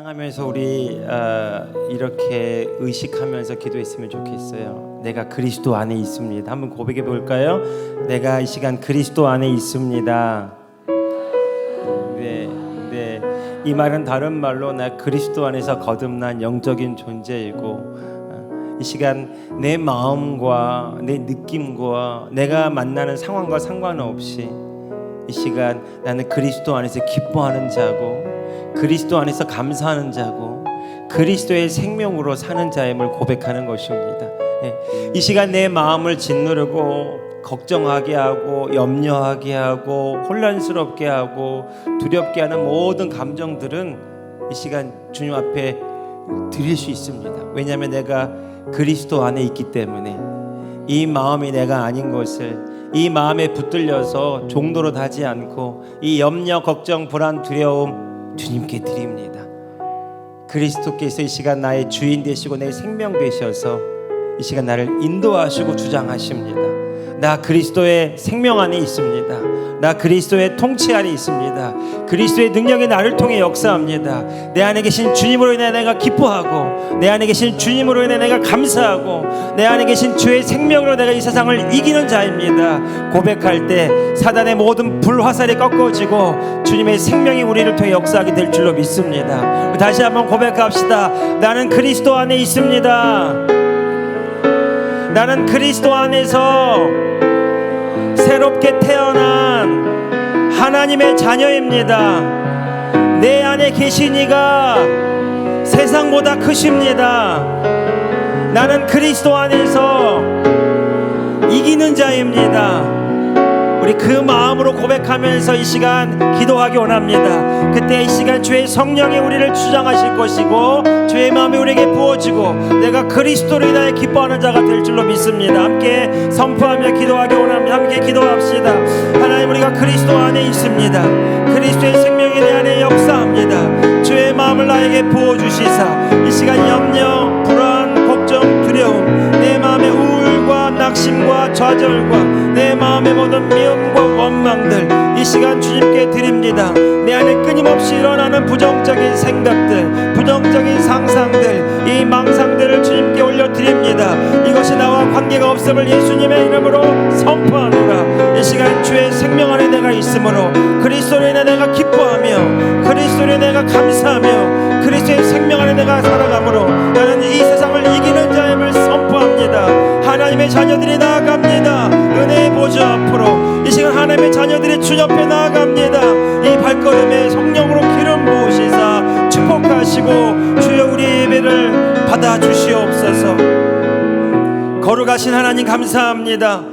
찬양하면서 우리 어, 이렇게 의식하면서 기도했으면 좋겠어요. 내가 그리스도 안에 있습니다. 한번 고백해 볼까요? 내가 이 시간 그리스도 안에 있습니다. 네, 네. 이 말은 다른 말로 나 그리스도 안에서 거듭난 영적인 존재이고 어, 이 시간 내 마음과 내 느낌과 내가 만나는 상황과 상관없이 이 시간 나는 그리스도 안에서 기뻐하는 자고 그리스도 안에서 감사하는 자고 그리스도의 생명으로 사는 자임을 고백하는 것입니다. 예. 이 시간 내 마음을 짓누르고 걱정하게 하고 염려하게 하고 혼란스럽게 하고 두렵게 하는 모든 감정들은 이 시간 주님 앞에 드릴 수 있습니다. 왜냐하면 내가 그리스도 안에 있기 때문에 이 마음이 내가 아닌 것을 이 마음에 붙들려서 종도로 하지 않고 이 염려, 걱정, 불안, 두려움 주님께 드립니다. 그리스도께서 이 시간 나의 주인 되시고 내 생명 되셔서 이 시간 나를 인도하시고 주장하십니다. 나 그리스도의 생명 안에 있습니다. 나 그리스도의 통치 안에 있습니다. 그리스도의 능력이 나를 통해 역사합니다. 내 안에 계신 주님으로 인해 내가 기뻐하고 내 안에 계신 주님으로 인해 내가 감사하고 내 안에 계신 주의 생명으로 내가 이 세상을 이기는 자입니다. 고백할 때 사단의 모든 불화살이 꺾어지고 주님의 생명이 우리를 통해 역사하게 될 줄로 믿습니다. 다시 한번 고백합시다. 나는 그리스도 안에 있습니다. 나는 그리스도 안에서 새롭게 태어난 하나님의 자녀입니다. 내 안에 계신 이가 세상보다 크십니다. 나는 그리스도 안에서 이기는 자입니다. 우리 그 마음으로 고백하면서 이 시간 기도하기 원합니다. 그때 이 시간 주의 성령이 우리를 주장하실 것이고 주의 마음이 우리에게 부어지고 내가 그리스도로 인하여 기뻐하는 자가 될 줄로 믿습니다. 함께 선포하며 기도하기 원합니다. 함께 기도합시다. 하나님 우리가 그리스도 안에 있습니다. 그리스도의 생명이 내 안에 역사합니다. 주의 마음을 나에게 부어 주시사 이 시간 염려, 좌절과 내 마음의 모든 미움과 원망들 이 시간 주님께 드립니다. 내 안에 끊임없이 일어나는 부정적인 생각들, 부정적인 상상들, 이 망상들을 주님께 올려드립니다. 이것이 나와 관계가 없음을 예수님의 이름으로 선포하노라. 이 시간 주의 생명 안에 내가 있으므로 그리스도로 인해 내가 기뻐하며 그리스도로 내가 감사하며 그리스도의 생명 안에 내가 살아가므로 나는 이 세상을 이기는 자임을 선포합니다. 하나님의 자녀들이 나 주 옆에 나아갑니다. 이 발걸음에 성령으로 기름 부으시사 축복하시고 주여 우리 예배를 받아 주시옵소서. 거룩하신 하나님 감사합니다.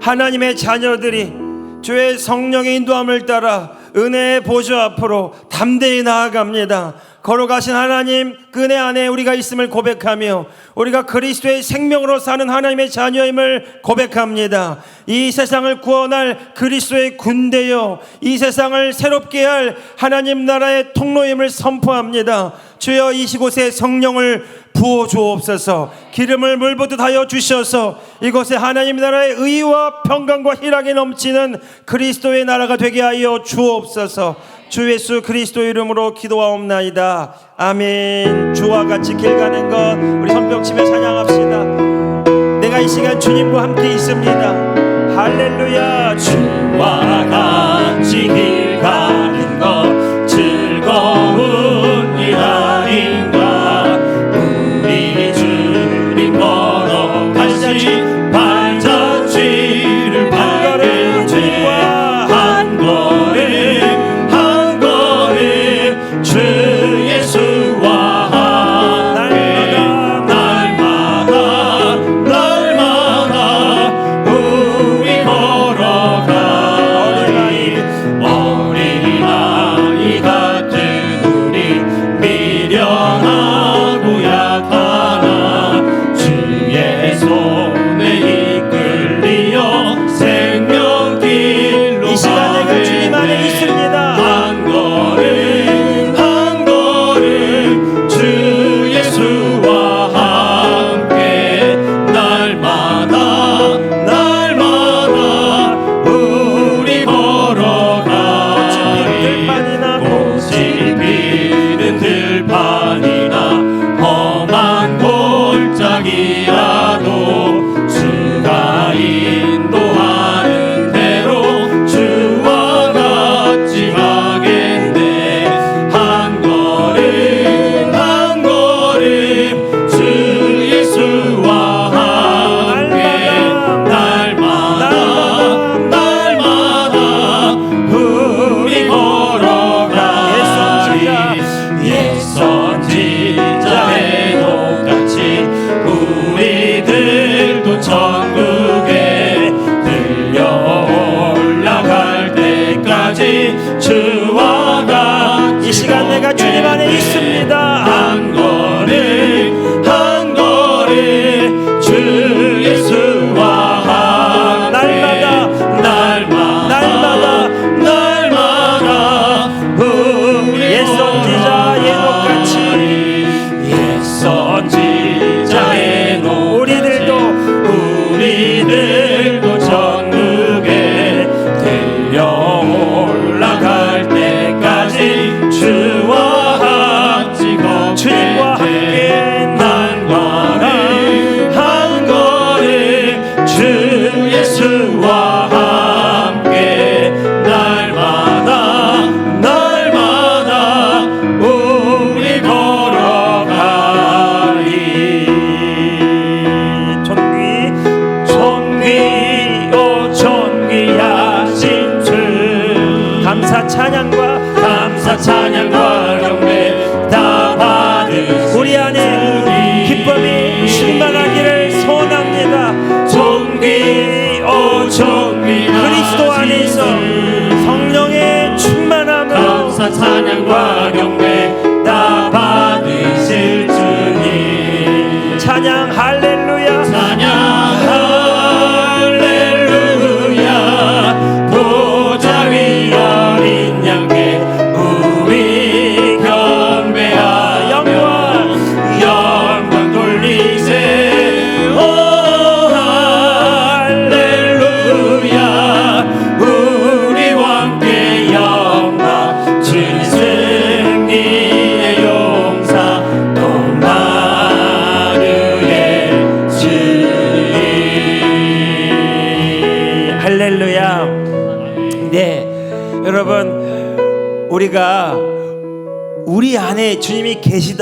하나님의 자녀들이 주의 성령의 인도함을 따라 은혜의 보좌 앞으로 담대히 나아갑니다. 걸어가신 하나님 그네 안에 우리가 있음을 고백하며 우리가 그리스도의 생명으로 사는 하나님의 자녀임을 고백합니다. 이 세상을 구원할 그리스도의 군대요 이 세상을 새롭게 할 하나님 나라의 통로임을 선포합니다. 주여 이곳에 성령을 부어 주옵소서 기름을 물보듯 하여 주셔서 이곳에 하나님 나라의 의와 평강과 희락이 넘치는 그리스도의 나라가 되게 하여 주옵소서 주 예수 그리스도 이름으로 기도하옵나이다. 아멘. 주와 같이 길 가는 것 우리 손뼉치며 찬양합시다. 내가 이 시간 주님과 함께 있습니다. 할렐루야. 주와 같이 찬양과 경배 다 받으신 우리 안에 기쁨이 충만하기를 소원합니다. 존귀 오 존귀 그리스도 안에서 성령의 충만함으로 감사 찬양과 경배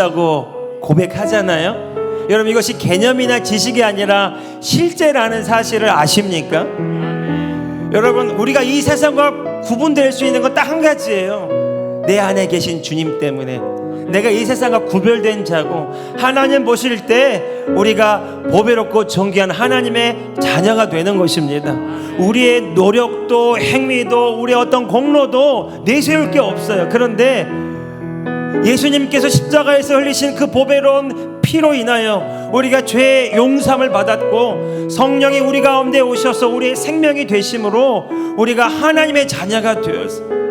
계시다고 고백하잖아요? 여러분 이것이 개념이나 지식이 아니라 실제라는 사실을 아십니까? 여러분 우리가 이 세상과 구분될 수 있는 건 딱 한 가지예요. 내 안에 계신 주님 때문에. 내가 이 세상과 구별된 자고 하나님 보실 때 우리가 보배롭고 존귀한 하나님의 자녀가 되는 것입니다. 우리의 노력도 행위도 우리의 어떤 공로도 내세울 게 없어요. 그런데 예수님께서 십자가에서 흘리신 그 보배로운 피로 인하여 우리가 죄의 용sam을 받았고 성령이 우리 가운데 오셔서 우리의 생명이 되심으로 우리가 하나님의 자녀가 되었습니다.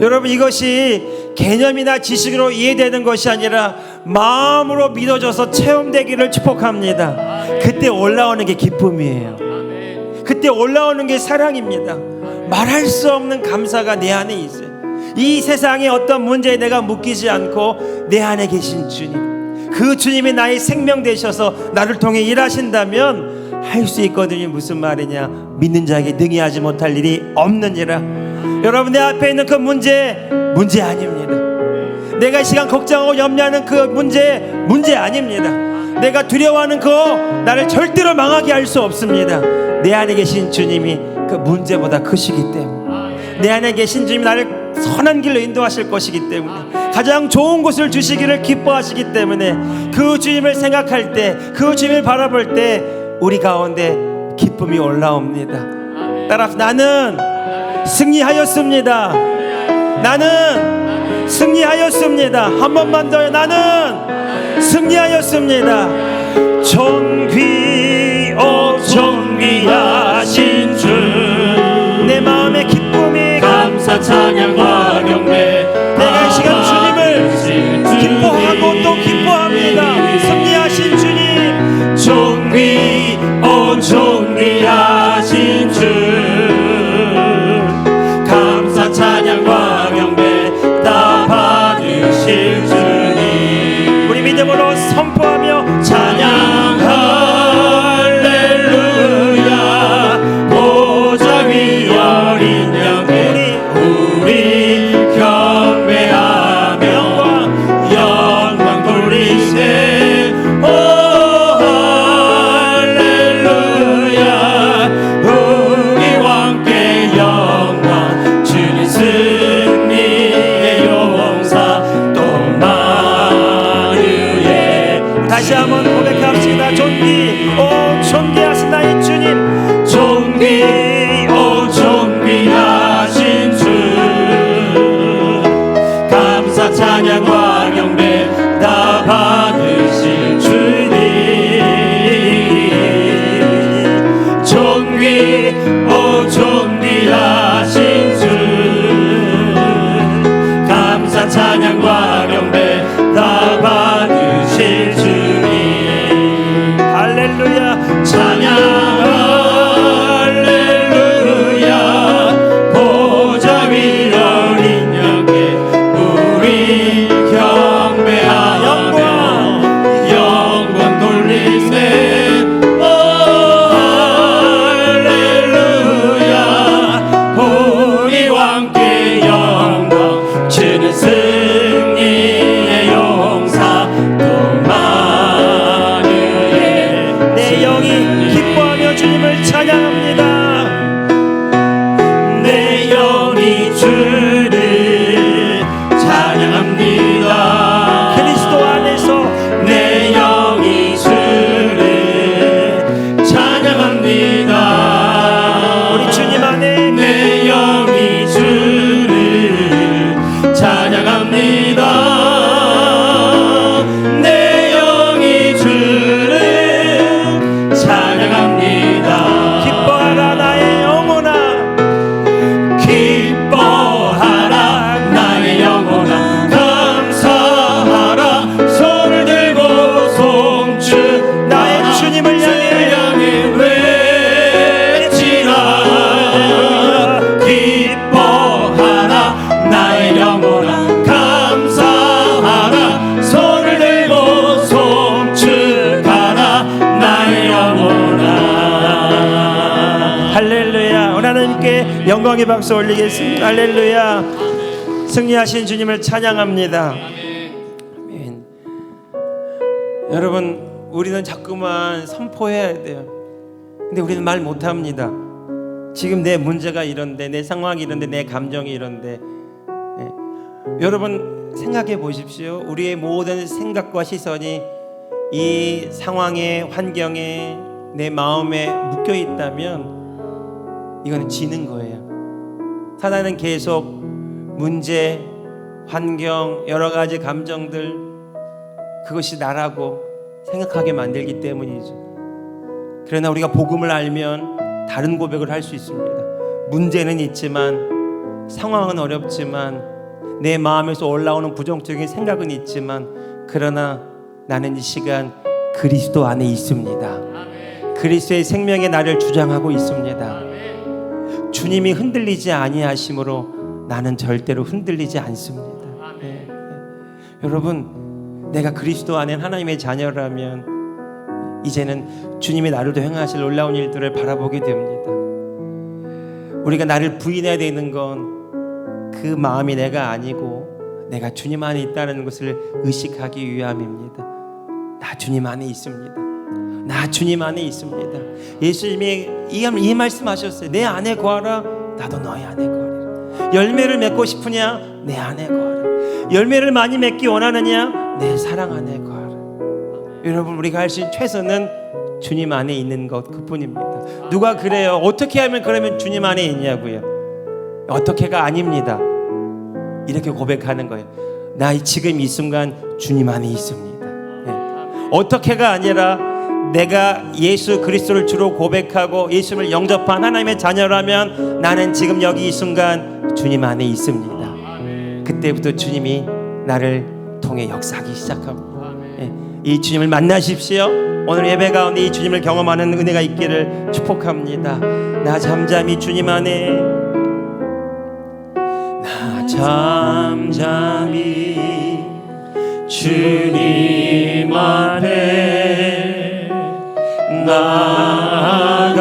여러분 이것이 개념이나 지식으로 이해되는 것이 아니라 마음으로 믿어져서 체험되기를 축복합니다. 그때 올라오는 게 기쁨이에요. 그때 올라오는 게 사랑입니다. 말할 수 없는 감사가 내 안에 있어요. 이 세상의 어떤 문제에 내가 묶이지 않고 내 안에 계신 주님. 그 주님이 나의 생명 되셔서 나를 통해 일하신다면 할 수 있거든요. 무슨 말이냐? 믿는 자에게 능히 하지 못할 일이 없느니라. 여러분 내 앞에 있는 그 문제 문제 아닙니다. 내가 이 시간 걱정하고 염려하는 그 문제 문제 아닙니다. 내가 두려워하는 그거 나를 절대로 망하게 할 수 없습니다. 내 안에 계신 주님이 그 문제보다 크시기 때문에 내 안에 계신 주님이 나를 선한 길로 인도하실 것이기 때문에 가장 좋은 곳을 주시기를 기뻐하시기 때문에 그 주님을 생각할 때 그 주님을 바라볼 때 우리 가운데 기쁨이 올라옵니다. 따라서 나는 승리하였습니다. 나는 승리하였습니다. 한 번만 더요. 나는 승리하였습니다. 존귀 오 존귀하신 주 내 마음의 기쁨이 감사 찬양과 박수 올리겠습니다. 할렐루야. 승리하신 주님을 찬양합니다. 아멘. 여러분 우리는 자꾸만 선포해야 돼요. 근데 우리는 말 못합니다. 지금 내 문제가 이런데 내 상황이 이런데 내 감정이 이런데. 예. 여러분 생각해 보십시오. 우리의 모든 생각과 시선이 이 상황에 환경에 내 마음에 묶여 있다면 이거는 지는 거예요. 사단은 계속 문제, 환경, 여러 가지 감정들 그것이 나라고 생각하게 만들기 때문이죠. 그러나 우리가 복음을 알면 다른 고백을 할 수 있습니다. 문제는 있지만 상황은 어렵지만 내 마음에서 올라오는 부정적인 생각은 있지만 그러나 나는 이 시간 그리스도 안에 있습니다. 그리스도의 생명의 나를 주장하고 있습니다. 주님이 흔들리지 아니하심으로 나는 절대로 흔들리지 않습니다. 예, 예. 여러분, 내가 그리스도 안에 하나님의 자녀라면 이제는 주님이 나를도 행하실 놀라운 일들을 바라보게 됩니다. 우리가 나를 부인해야 되는 건 그 마음이 내가 아니고 내가 주님 안에 있다는 것을 의식하기 위함입니다. 나 주님 안에 있습니다. 나 주님 안에 있습니다. 예수님이 이, 이 말씀하셨어요. 내 안에 거하라. 나도 너희 안에 거하리라. 열매를 맺고 싶으냐? 내 안에 거하라. 열매를 많이 맺기 원하느냐? 내 사랑 안에 거하라. 여러분 우리가 할 수 있는 최선은 주님 안에 있는 것 그뿐입니다. 누가 그래요? 어떻게 하면 그러면 주님 안에 있냐고요? 어떻게가 아닙니다. 이렇게 고백하는 거예요. 나 지금 이 순간 주님 안에 있습니다. 예. 어떻게가 아니라 내가 예수 그리스도를 주로 고백하고 예수를 영접한 하나님의 자녀라면 나는 지금 여기 이 순간 주님 안에 있습니다. 그때부터 주님이 나를 통해 역사하기 시작합니다. 예. 이 주님을 만나십시오. 오늘 예배 가운데 이 주님을 경험하는 은혜가 있기를 축복합니다. 나 잠잠히 주님 안에 나 잠잠히 주님 앞에 나아갈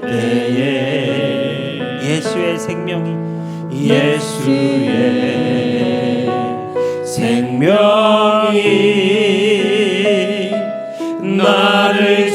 때에 예수의 생명이 예수의 생명이 나를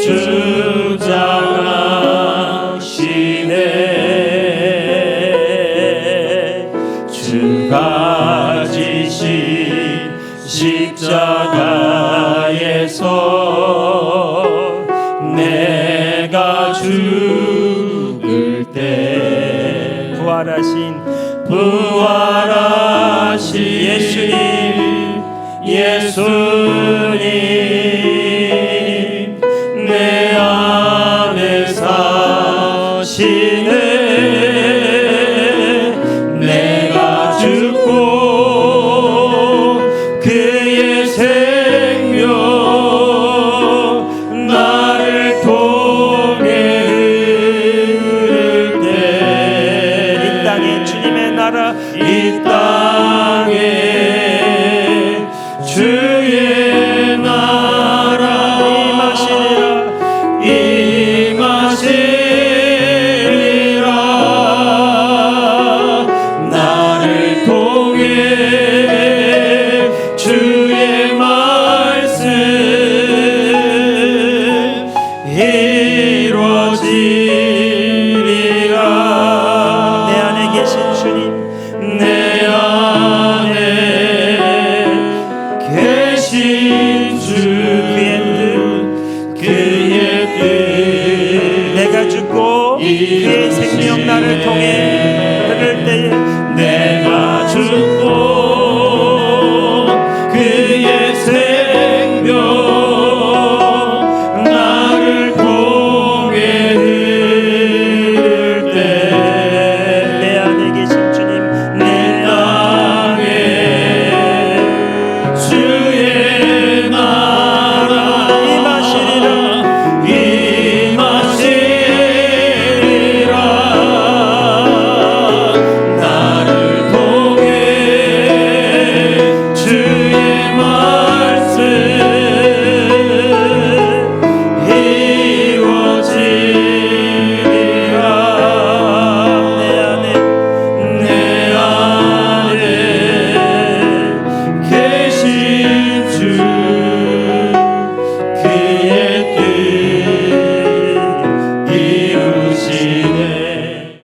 부활하신 부활하신 예수님 예수님 내 안에 사시네